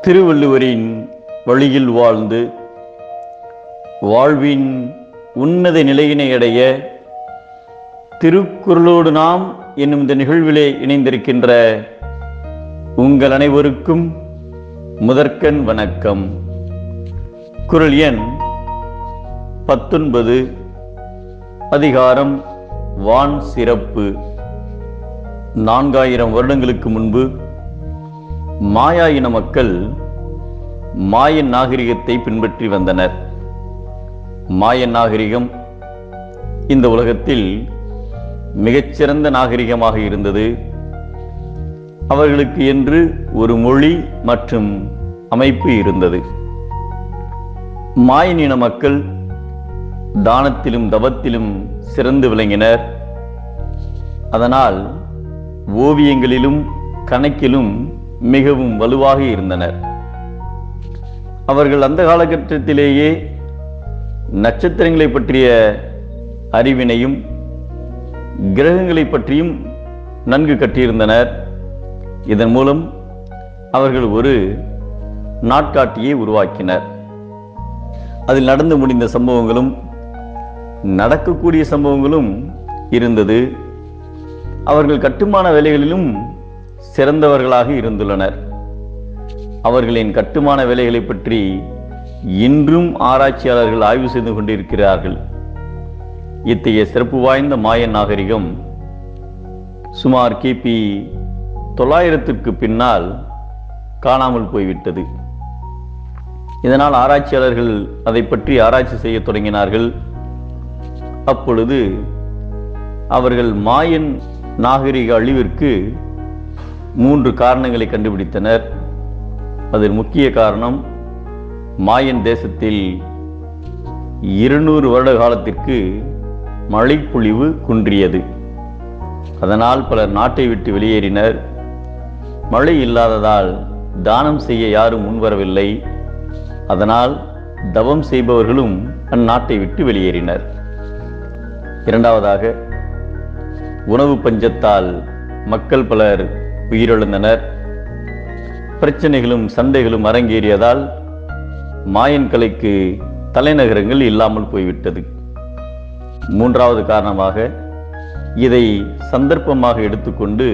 திருவள்ளுவரின் வழியில் வாழ்ந்து வாழ்வின் உன்னத நிலையினை அடைய திருக்குறளோடு நாம் என்னும் இந்த நிகழ்விலே இணைந்திருக்கின்ற உங்கள் அனைவருக்கும் முதற்கண் வணக்கம். குரல் எண் பத்தொன்பது அதிகாரம் வான் சிறப்பு. நான்காயிரம் வருடங்களுக்கு முன்பு மாயா இன மக்கள் மாயன் நாகரிகத்தை பின்பற்றி வந்தனர். மாயன் நாகரிகம் இந்த உலகத்தில் மிகச்சிறந்த நாகரிகமாக இருந்தது. அவர்களுக்கு என்று ஒரு மொழி மற்றும் அமைப்பு இருந்தது. மாயன் இன மக்கள் தானத்திலும் தவத்திலும் சிறந்து விளங்கினர். அதனால் ஓவியங்களிலும் கணக்கிலும் மிகவும் வலுவாக இருந்தனர். அவர்கள் அந்த காலகட்டத்திலேயே நட்சத்திரங்களை பற்றிய அறிவினையும் கிரகங்களை பற்றியும் நன்கு கற்றியிருந்தனர் இதன் மூலம் அவர்கள் ஒரு நாட்காட்டியை உருவாக்கினர். அதில் நடந்து முடிந்த சம்பவங்களும் நடக்கக்கூடிய சம்பவங்களும் இருந்தது. அவர்கள் கட்டுமான வேலைகளிலும் சிறந்தவர்களாக இருந்துள்ளனர். அவர்களின் கட்டுமான வேலைகளை பற்றி இன்றும் ஆராய்ச்சியாளர்கள் ஆய்வு செய்து கொண்டிருக்கிறார்கள். இத்தகைய சிறப்பு வாய்ந்த மாயன் நாகரிகம் சுமார் கிபி தொள்ளாயிரத்திற்கு பின்னால் காணாமல் போய்விட்டது. இதனால் ஆராய்ச்சியாளர்கள் அதை பற்றி ஆராய்ச்சி செய்ய தொடங்கினார்கள். அப்பொழுது அவர்கள் மாயன் நாகரிக அழிவிற்கு மூன்று காரணங்களை கண்டுபிடித்தனர். அதில் முக்கிய காரணம் மாயன் தேசத்தில் இருநூறு வருட காலத்திற்கு மழைப்பொழிவு குன்றியது. அதனால் பலர் நாட்டை விட்டு வெளியேறினர். மழை இல்லாததால் தானம் செய்ய யாரும் முன்வரவில்லை. அதனால் தவம் செய்பவர்களும் அந்நாட்டை விட்டு வெளியேறினர். இரண்டாவதாக உணவு பஞ்சத்தால் மக்கள் பலர் உயிரிழந்தனர். பிரச்சனைகளும் சண்டைகளும் அரங்கேறியதால் மாயன் கலைக்கு தலைநகரங்கள் இல்லாமல் போய்விட்டது. மூன்றாவது காரணமாக இதை சந்தர்ப்பமாக எடுத்துக்கொண்டு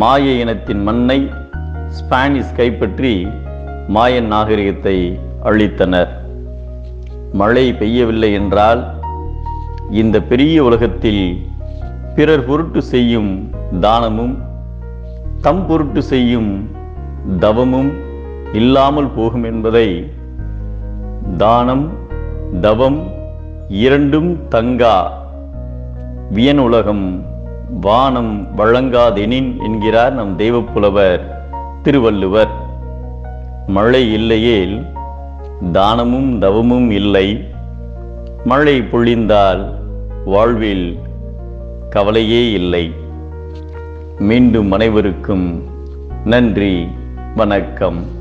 மாய இனத்தின் மண்ணை ஸ்பானிஷ் கைப்பற்றி மாயன் நாகரிகத்தை அழித்தனர். மழை பெய்யவில்லை என்றால் இந்த பெரிய உலகத்தில் பிறர் பொருட்டு செய்யும் தானமும் தம் பொருட்டு செய்யும் தவமும் இல்லாமல் போகும் என்பதை தானம் தவம் இரண்டும் தங்கா. வியன் உலகம் வானம் வழங்காதெனின் என்கிறார் நம் தெய்வப்புலவர் திருவள்ளுவர். மழை இல்லையேல் தானமும் தவமும் இல்லை. மழை பொழிந்தால் வாழ்வில் கவலையே இல்லை. மீண்டும் அனைவருக்கும் நன்றி வணக்கம்.